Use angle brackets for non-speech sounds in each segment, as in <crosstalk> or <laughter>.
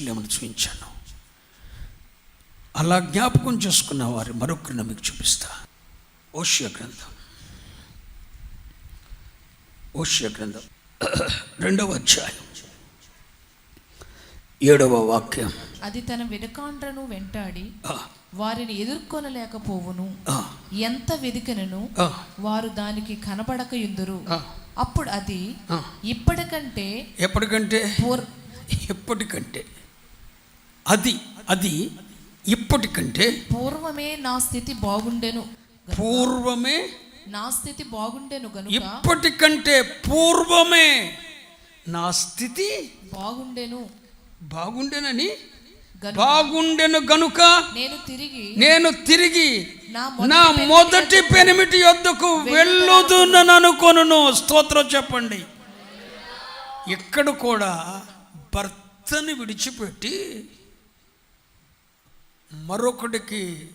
ఎరుషులేమని చూపించాను. అలా జ్ఞాపకం చేసుకున్న వారి మరొకరిని మీకు చూపిస్తా. ఓషియ గ్రంథం. ఓషియ గ్రంథం. <clears throat> రెండవ అధ్యాయం. ఏడవ వాక్యం. అది తన వెనుకాండ్రను వెంటాడి వారిని ఎదుర్కొనలేకపోవును. ఎంత వెదికినను వారు దానికి కనబడక యుందురు ఆ, అప్పుడు అది. ఇప్పటికంటే ఎప్పటికంటే? ఎప్పటికంటే? అది అది ఇప్పటికంటే పూర్వమే నా స్థితి బాగుండెను పూర్వమే నా స్థితి బాగుండెను గనుక. ఇప్పటికంటే పూర్వమే నా స్థితి బాగుండెను. బాగుండెనని? బాగుండెను గనుక? నేను తిరిగి నేను తిరిగి నా మొదటి పెనిమిటి యొద్దకు వెళ్ళుదునని అనుకొనును. స్తోత్రం చెప్పండి. ఇక్కడ కూడా భర్తని విడిచిపెట్టి మరొకడికి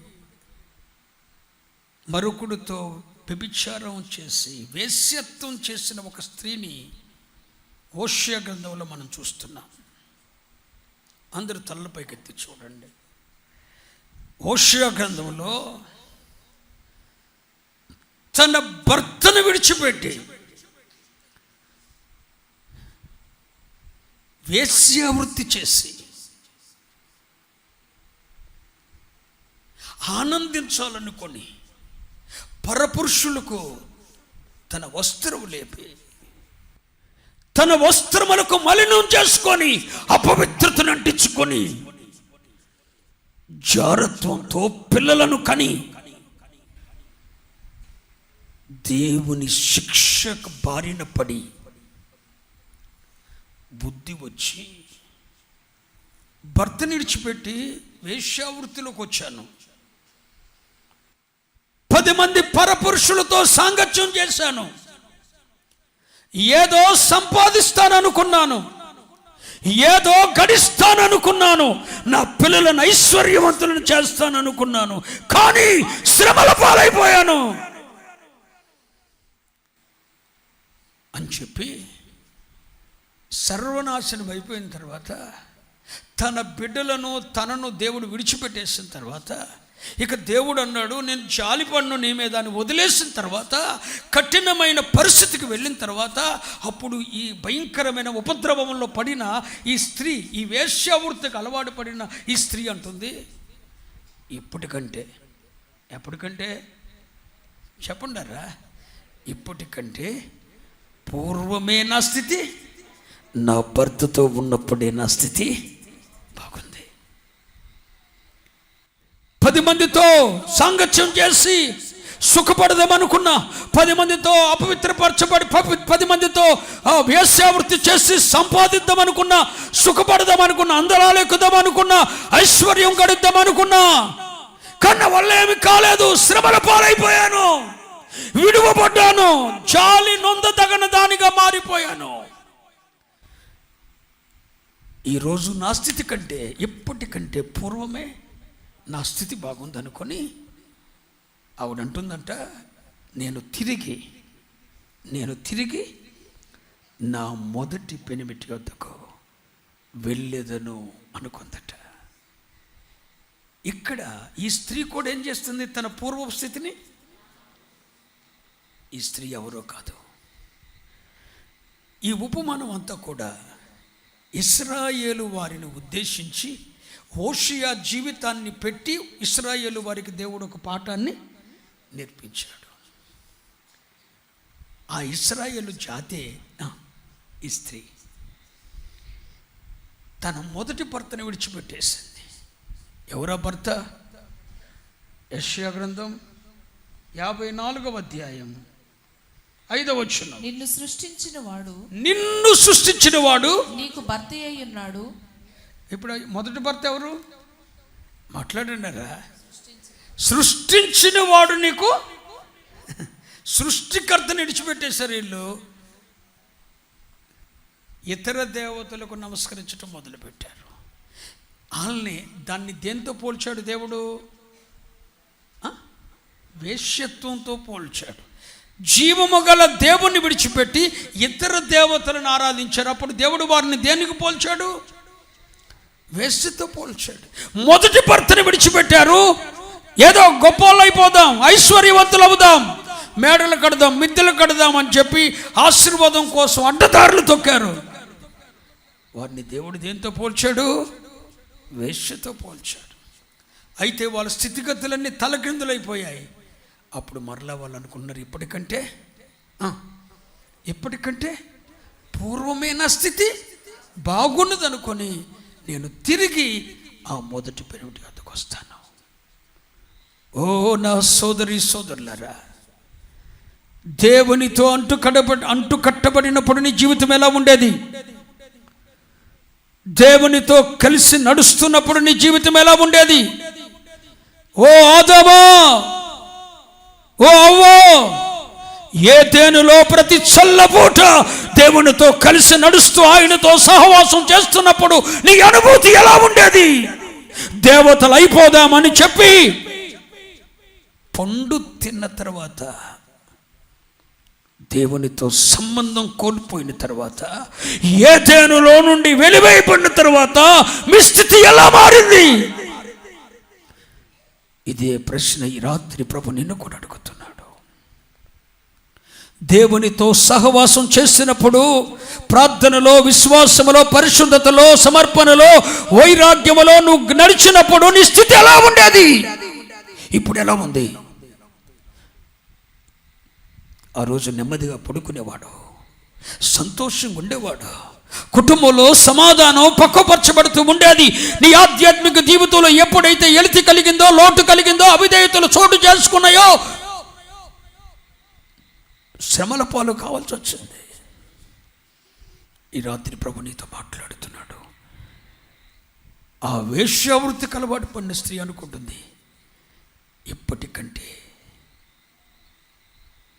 మరొకడితో వ్యభిచారం చేసి వేశ్యత్వం చేసిన ఒక స్త్రీని ఓష్య గ్రంథంలో మనం చూస్తున్నాం. అందరూ తలపైకెత్తి చూడండి. ఓషియా గ్రంథంలో తన భర్తను విడిచిపెట్టి వేశ్యావృత్తి చేసి ఆనందించాలనుకొని పరపురుషులకు తన వస్త్రం లేపి తన వస్త్రములకు మలినం చేసుకొని అపవిత్రతను అంటించుకొని జారత్వంతో పిల్లలను కని దేవుని శిక్షకు బారిన పడి బుద్ధి వచ్చి భర్త నిడిచిపెట్టి వేశ్యావృత్తిలోకి వచ్చాను. పది మంది పరపురుషులతో సాంగత్యం చేశాను. ఏదో సంపాదిస్తాననుకున్నాను. ఏదో గడిస్తాననుకున్నాను. నా పిల్లలను ఐశ్వర్యవంతులను చేస్తాననుకున్నాను. కానీ శ్రమల పాలైపోయాను. అని చెప్పి సర్వనాశనం అయిపోయిన తర్వాత తన బిడ్డలను తనను దేవుడు విడిచిపెట్టేసిన తర్వాత ఇక దేవుడు అన్నాడు నేను జాలిపన్ను నీ మీద అని వదిలేసిన తర్వాత కఠినమైన పరిస్థితికి వెళ్ళిన తర్వాత అప్పుడు ఈ భయంకరమైన ఉపద్రవంలో పడిన ఈ స్త్రీ ఈ వేశ్యావృత్తికి అలవాటు పడిన ఈ స్త్రీ అంటుంది ఇప్పటికంటే ఎప్పటికంటే చెప్పండారా ఇప్పటికంటే పూర్వమే నా స్థితి నా భర్తతో ఉన్నప్పుడే నా స్థితి బాగుంది. పది మందితో సాంగత్యం చేసి సుఖపడదామనుకున్న పది మందితో అపవిత్రపరచబడి పది మందితో వేశ్యావృత్తి చేసి సంపాదిద్దామనుకున్నా సుఖపడదామనుకున్నా అందరాలు ఎక్కుదామనుకున్నా ఐశ్వర్యం గడుద్దామనుకున్నా కన్న వల్ల ఏమి కాలేదు శ్రమల పాలైపోయాను విడువబడ్డాను జాలి నొందదగన దానిగా మారిపోయాను. ఈరోజు నా స్థితి కంటే ఎప్పటికంటే పూర్వమే నా స్థితి బాగుందనుకొని ఆవిడంటుందంట నేను తిరిగి నేను తిరిగి నా మొదటి పెనిమిటి వద్దకు వెళ్ళేదను అనుకుందట. ఇక్కడ ఈ స్త్రీ కూడా ఏం చేస్తుంది? తన పూర్వ స్థితిని? ఈ స్త్రీ ఎవరో కాదు. ఈ ఉపమానం అంతా కూడా ఇస్రాయేలు వారిని ఉద్దేశించి ఓషియా జీవితాన్ని పెట్టి ఇస్రాయేలు వారికి దేవుడు ఒక పాఠాన్ని నేర్పించాడు. ఆ ఇస్రాయేలు జాతే ఈ స్త్రీ తన మొదటి భర్తను విడిచిపెట్టేసింది. ఎవరా భర్త? యశ్యా గ్రంథం యాభై నాలుగవ అధ్యాయం ఐదవ నిన్ను సృష్టించిన వాడు నిన్ను సృష్టించిన వాడు నీకు భర్త అయి ఉన్నాడు. ఇప్పుడు మొదటి భర్త ఎవరు? మాట్లాడినారా సృష్టించిన వాడు నీకు సృష్టికర్తని విడిచిపెట్టేశారు వీళ్ళు. ఇతర దేవతలకు నమస్కరించడం మొదలుపెట్టారు. వాళ్ళని దాన్ని దేంతో పోల్చాడు దేవుడు? వేశ్యత్వంతో పోల్చాడు. జీవము గల దేవుణ్ణి విడిచిపెట్టి ఇతర దేవతలను ఆరాధించారు. అప్పుడు దేవుడు వారిని దేనికి పోల్చాడు? వేశ్యతో పోల్చాడు. మొదటి భర్తని విడిచిపెట్టారు. ఏదో గొప్పలు అయిపోదాం ఐశ్వర్యవంతులు అవుదాం మేడలు కడదాం మిద్దెలు కడదాం అని చెప్పి ఆశీర్వాదం కోసం అడ్డదారులు తొక్కారు. వారిని దేవుడు దేంతో పోల్చాడు? వేశ్యతో పోల్చాడు. అయితే వాళ్ళ స్థితిగతులన్నీ తలకిందులైపోయాయి అప్పుడు మరలా వాళ్ళు అనుకున్నారు ఇప్పటికంటే? ఇప్పటికంటే పూర్వమైన స్థితి బాగున్నదనుకొని నేను తిరిగి ఆ మొదటి పెరుగుటి వద్దకు వస్తాను. ఓ నా సోదరి సోదరులారా దేవునితో అంటు కడబ అంటు కట్టబడినప్పుడు నీ జీవితం ఎలా ఉండేది? దేవునితో కలిసి నడుస్తున్నప్పుడు నీ జీవితం ఎలా ఉండేది? ఓ ఆదమా! ఓ అవ్వో! ఏ తేనులో ప్రతి చల్లపూట దేవునితో కలిసి నడుస్తూ ఆయనతో సహవాసం చేస్తున్నప్పుడు నీ అనుభూతి ఎలా ఉండేది? దేవతలు అయిపోదామని చెప్పి పండు తిన్న తర్వాత దేవునితో సంబంధం కోల్పోయిన తర్వాత ఏ తేనులో నుండి వెలివైపడిన తర్వాత మీ స్థితి ఎలా మారింది? ఇదే ప్రశ్న ఈ రాత్రి ప్రభు నిన్ను కూడా అడుగుతుంది. దేవునితో సహవాసం చేసినప్పుడు ప్రార్థనలో విశ్వాసములో పరిశుద్ధతలో సమర్పణలో వైరాగ్యములో నువ్వు నడిచినప్పుడు నీ స్థితి ఎలా ఉండేది? ఇప్పుడు ఎలా ఉంది? ఆ రోజు నెమ్మదిగా పడుకునేవాడు సంతోషంగా ఉండేవాడు కుటుంబంలో సమాధానం పక్కపరచబడుతూ ఉండేది. నీ ఆధ్యాత్మిక జీవితంలో ఎప్పుడైతే ఎలితి కలిగిందో లోటు కలిగిందో అవిధేయతలు చోటు చేసుకున్నాయో శ్రమల పాలు కావాల్సి వచ్చింది. ఈ రాత్రి ప్రభు నీతో మాట్లాడుతున్నాడు. ఆ వేశ్యావృత్తి కలవాటు పడిన స్త్రీ అనుకుంటుంది. ఇప్పటికంటే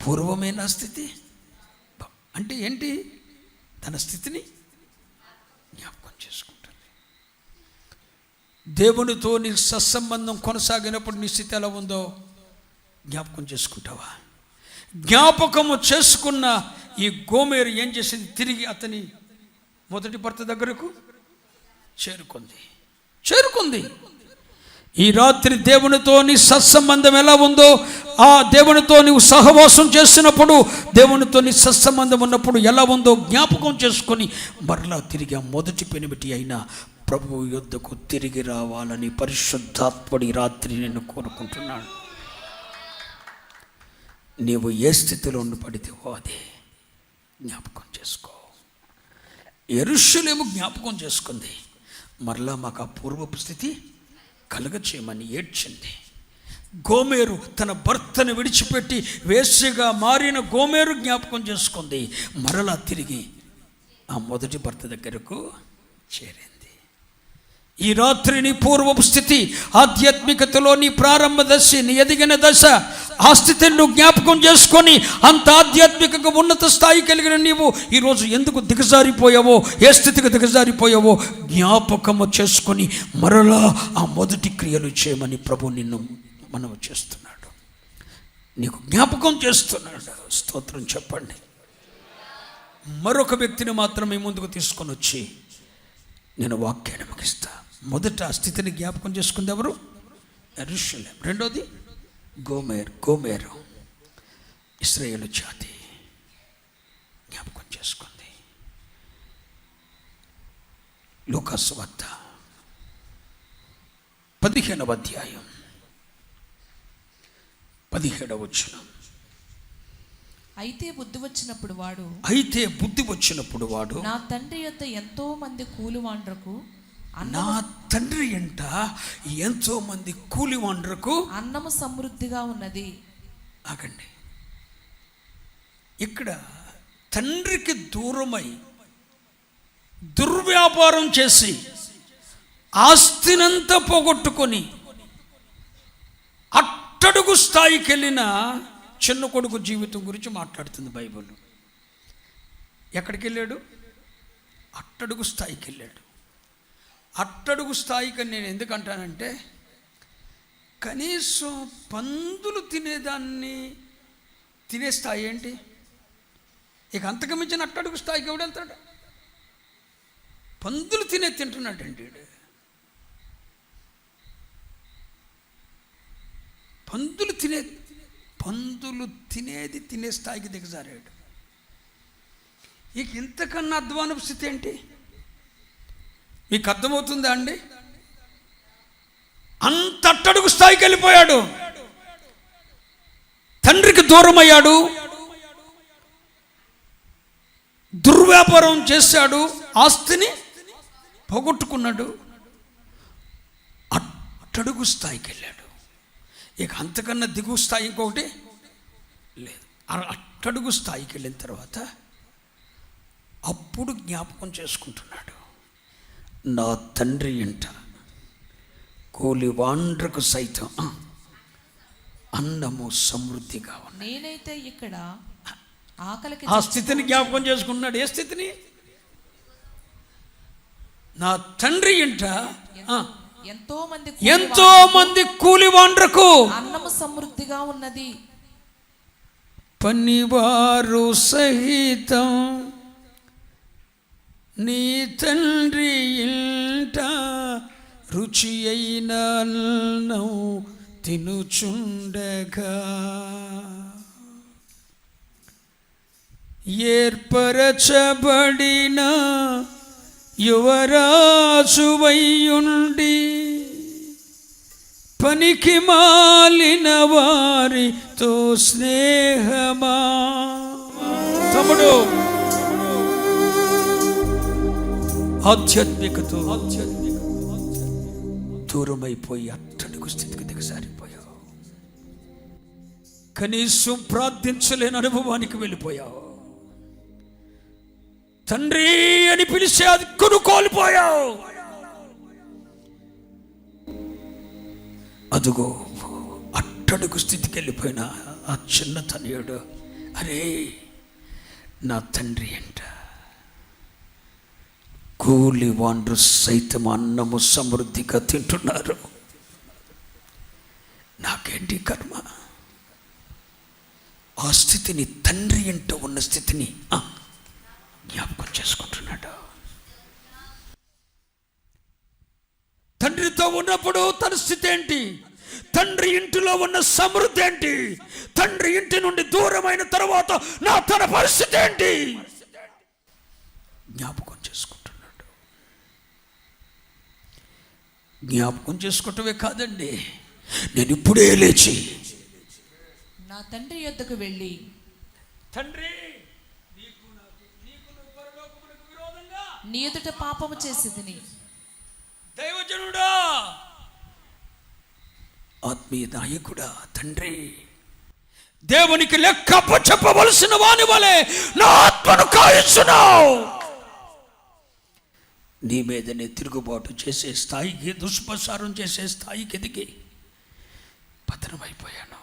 పూర్వమైన స్థితి. అంటే ఏంటి? తన స్థితిని జ్ఞాపకం చేసుకుంటుంది. దేవునితో నీ సత్సంబంధం కొనసాగినప్పుడు నీ స్థితి ఎలా ఉందో జ్ఞాపకం చేసుకుంటావా? జ్ఞాపకము చేసుకున్న ఈ గోమేరు ఏం చేసింది? తిరిగి అతని మొదటి భర్త దగ్గరకు చేరుకుంది. చేరుకుంది. ఈ రాత్రి దేవునితో నీ సత్సంబంధం ఎలా ఉందో ఆ దేవునితో నీవు సహవాసం చేసినప్పుడు దేవునితో నీ సత్సంబంధం ఉన్నప్పుడు ఎలా ఉందో జ్ఞాపకం చేసుకొని మరలా తిరిగి ఆ మొదటి పెనిమిటి అయిన ప్రభు యుద్ధకు తిరిగి రావాలని పరిశుద్ధాత్ముడి రాత్రి నేను కోరుకుంటున్నాను. నీవు ఏ స్థితిలో ఉండి పడితేవో అదే జ్ఞాపకం చేసుకో. ఎరుషులేమో జ్ఞాపకం చేసుకుంది. మరలా మాకు ఆ పూర్వపు స్థితి కలగచేయమని ఏడ్చింది. గోమేరు తన భర్తను విడిచిపెట్టి వేసిగా మారిన గోమేరు జ్ఞాపకం చేసుకుంది. మరలా తిరిగి ఆ మొదటి భర్త దగ్గరకు చేరింది. ఈ రాత్రి నీ పూర్వపు స్థితి ఆధ్యాత్మికతలో నీ ప్రారంభ దశ నీ ఎదిగిన దశ ఆ స్థితిని నువ్వు జ్ఞాపకం చేసుకొని అంత ఆధ్యాత్మికంగా ఉన్నత స్థాయి కలిగిన నీవు ఈరోజు ఎందుకు దిగజారిపోయావో ఏ స్థితికి దిగజారిపోయావో జ్ఞాపకము చేసుకొని మరలా ఆ మొదటి క్రియలు చేయమని ప్రభు నిన్ను మనవి చేస్తున్నాడు. నీకు జ్ఞాపకం చేస్తున్నాడు. స్తోత్రం చెప్పండి. మరొక వ్యక్తిని మాత్రమే ముందుకు తీసుకొని వచ్చి నేను వాక్యాన్ని ముగిస్తా. మొదట ఆ స్థితిని జ్ఞాపకం చేసుకుంది ఎవరు? ఎరుషలేం రెండోది గోమేర్ గోమేరు ఇస్రాయేలు జాతి జ్ఞాపకం చేసుకుంది. లూకాసు వద్ద పదిహేనవ అధ్యాయం పదిహేడవ వచ్చిన అయితే బుద్ధి వచ్చినప్పుడు వాడు అయితే బుద్ధి వచ్చినప్పుడు వాడు నా తండ్రి యొద్ద ఎంతో మంది కూలివాండ్రకు నా తండ్రి ఎంట ఎంతో మంది కూలి వండరకు అన్నము సమృద్ధిగా ఉన్నది. ఆగండి. ఇక్కడ తండ్రికి దూరమై దుర్వ్యాపారం చేసి ఆస్తినంతా పోగొట్టుకొని అట్టడుగు స్థాయికి వెళ్ళిన చిన్న కొడుకు జీవితం గురించి మాట్లాడుతుంది బైబిల్ ఎక్కడికి వెళ్ళాడు అట్టడుగు స్థాయికి వెళ్ళాడు అట్టడుగు స్థాయికి నేను ఎందుకంటానంటే కనీసం పందులు తినేదాన్ని తినే స్థాయి ఏంటి? ఇక అంతకమించిన అట్టడుగు స్థాయికి ఎవడు వెళ్తాడు? పందులు తినే తింటున్నాడండి పందులు తినే పందులు తినేది తినే స్థాయికి దిగజారాడు. ఇక ఇంతకన్నా అధ్వానపు స్థితి ఏంటి? మీకు అర్థమవుతుందా అండి? అంత అట్టడుగు స్థాయికి వెళ్ళిపోయాడు. తండ్రికి దూరం అయ్యాడు దుర్వ్యాపారం చేశాడు. ఆస్తిని పోగొట్టుకున్నాడు. అట్టడుగు స్థాయికి వెళ్ళాడు. ఇక అంతకన్నా దిగువ స్థాయి ఇంకొకటి లేదు. అట్టడుగు స్థాయికి వెళ్ళిన తర్వాత అప్పుడు జ్ఞాపకం చేసుకుంటున్నాడు. నా తండ్రి ఇంట కూలి వాండ్రకు సైతం అన్నము సమృద్ధిగా నేనైతే ఇక్కడ ఆకలికి ఆ స్థితిని జ్ఞాపకం చేసుకుంటున్నాడు ఏ స్థితిని? నా తండ్రి ఇంట ఆ, ఎంతో మంది ఎంతో మంది కూలి వాండ్రకు అన్నము సమృద్ధిగా ఉన్నది. పనివారు సహితం నీ తండ్రి ఇంట రుచి అయిన తినుచుండగా ఏర్పరచబడిన యువరాజువయ్యుండి పనికి మాలిన వారితో స్నేహమా తమ్ముడు ఆధ్యాత్మికతో దూరమైపోయి అట్టడుగు స్థితికి దిగసారిపోయావు కనీసం ప్రార్థించలేని అనుభవానికి వెళ్ళిపోయావు. తండ్రి అని పిలిచే అది కోల్పోయావు అదుగో అట్టడుగు స్థితికి వెళ్ళిపోయిన ఆ చిన్న తనయుడు అరే నా తండ్రి అంట. కూలి వాండ్రు సైతం అన్నము సమృద్ధిగా తింటున్నారు. నాకేంటి కర్మ? ఆ స్థితిని తండ్రి ఇంట ఉన్న స్థితిని ఆ, జ్ఞాపకం చేసుకుంటున్నాడు. తండ్రితో ఉన్నప్పుడు తన స్థితి ఏంటి? తండ్రి ఇంటిలో ఉన్న సమృద్ధి ఏంటి? తండ్రి ఇంటి నుండి దూరమైన తర్వాత నా తన పరిస్థితి ఏంటి? జ్ఞాపకం చేసుకుంటున్నాడు జ్ఞాపకం చేసుకోవటమే కాదండి. నేను ఇప్పుడే లేచి నా తండ్రి యొద్దకు వెళ్ళి తండ్రి నీ ఎదుట పాపము చేసి తిని దైవజనుడా! ఆత్మీయ నాయకుడా తండ్రి. దేవునికి లెక్క చెప్పవలసిన వాని వలె నా ఆత్మను కాయిస్తున్నావు. నీ మీదనే తిరుగుబాటు చేసే స్థాయికి దుష్ప్రసారం చేసే స్థాయికి ఎదిగి పతనమైపోయాను.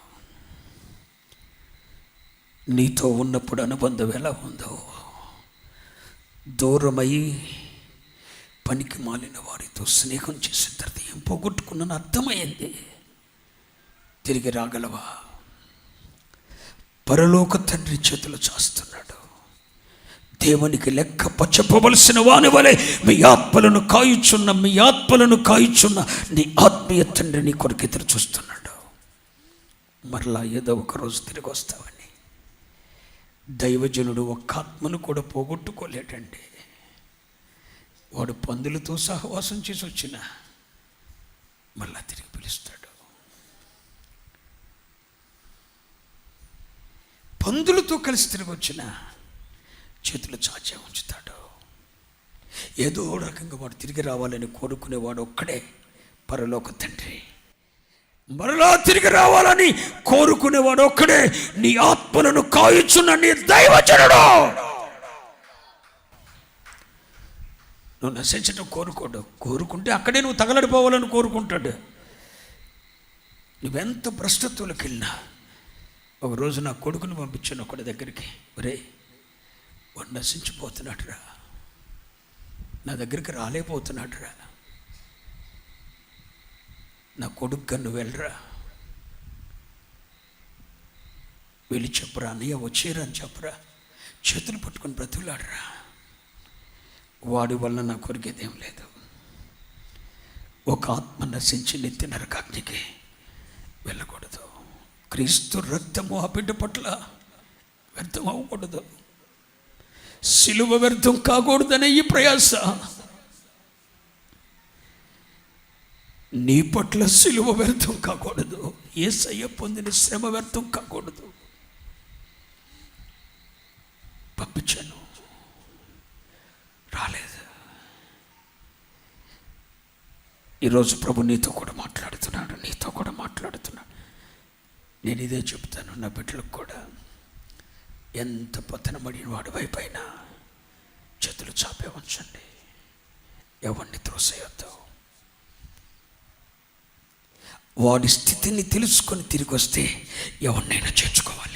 నీతో ఉన్నప్పుడు అనుబంధం ఎలా ఉందో దూరమై పనికి మాలిన వారితో స్నేహం చేసిన తర్వాత ఏం పోగొట్టుకున్నాను అర్థమైంది. తిరిగి రాగలవా? పరలోక తండ్రి చేతులు చేస్తున్నాడు. దేవునికి లెక్క చెప్పవలసిన వాని వలె మీ ఆత్మలను కాయుచున్న మీ ఆత్మలను కాయుచున్న నీ ఆత్మీయ తండ్రి నీ కొరకు ఎదురు చూస్తున్నాడు. మరలా ఏదో ఒక రోజు తిరిగి వస్తావని. దైవజనుడు ఒక్క ఆత్మను కూడా పోగొట్టుకోలేటండి వాడు పందులతో సహవాసం చేసి వచ్చిన మళ్ళా తిరిగి పిలుస్తాడు. పందులతో కలిసి తిరిగి వచ్చిన చేతులు చాచే ఉంచుతాడు. ఏదో రకంగా వాడు తిరిగి రావాలని కోరుకునేవాడు ఒక్కడే పరలోక తండ్రి. మరలా తిరిగి రావాలని కోరుకునేవాడు ఒక్కడే నీ ఆత్మలను కాయుచున్న నీ దైవచనుడు నువ్వు నశించడం కోరుకోడు. కోరుకుంటే అక్కడే నువ్వు తగలడిపోవాలని కోరుకుంటాడు. నువ్వెంత భ్రష్టత్వులకు వెళ్ళినా ఒక రోజు నా కొడుకుని పంపించాను ఒకటి దగ్గరికి. ఒరే వాడు నశించిపోతున్నాడురా. నా దగ్గరికి రాలేకపోతున్నాడురా. నా కొడుకు నువ్వు వెళ్ళరా. వెళ్ళి చెప్పరా అన్నయ్య వచ్చేరా అని చెప్పరా. చేతులు పట్టుకొని బ్రతులాడరా వాడి వల్ల నా కొరికేదేం లేదు. ఒక ఆత్మ నశించి నెత్తి నరకాగ్నికి వెళ్ళకూడదు. క్రీస్తు రక్తము ఆ బిడ్డ పట్ల వ్యర్థం అవ్వకూడదు. సిలువ వ్యర్థం కాకూడదనే ఈ ప్రయాస. నీ పట్ల సిలువ వ్యర్థం కాకూడదు. ఏసయ్య పొందిన శ్రమ వ్యర్థం కాకూడదు. పంపించాను. రాలేదు. ఈరోజు ప్రభు నీతో కూడా మాట్లాడుతున్నాడు నీతో కూడా మాట్లాడుతున్నాడు. నేను ఇదే చెప్తాను నా బిడ్డలకు ఎంత పతనమడిన వాడి వైపైన చేతులు చాపే ఉంచండి ఎవరిని త్రోసేయొద్దు. వాడి స్థితిని తెలుసుకొని తిరిగి వస్తే ఎవరినైనా చేర్చుకోవాలి.